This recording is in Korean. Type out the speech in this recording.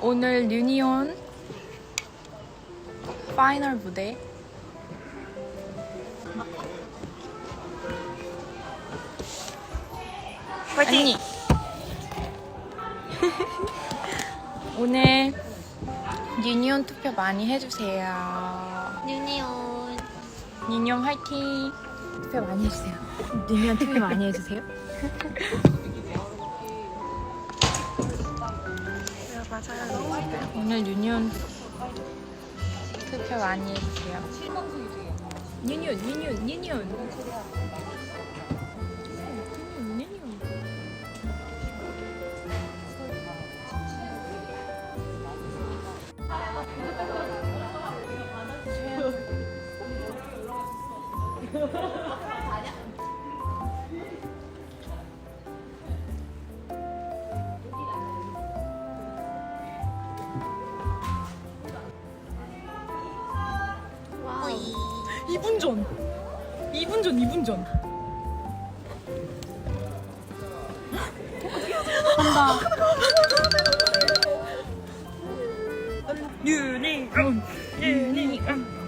오늘 유니온 파이널 무대. 언니. 오늘 유니온 투표 많이 해주세요. 유니온. 유니온 화이팅. 투표 많이 해주세요. 유니온 투표 많이 해주세요 오늘 유니온 투표 많이 해주세요. 유니온 유니온 유니온 2분 전 2분 전 2분 전 한다 유니온. 유니온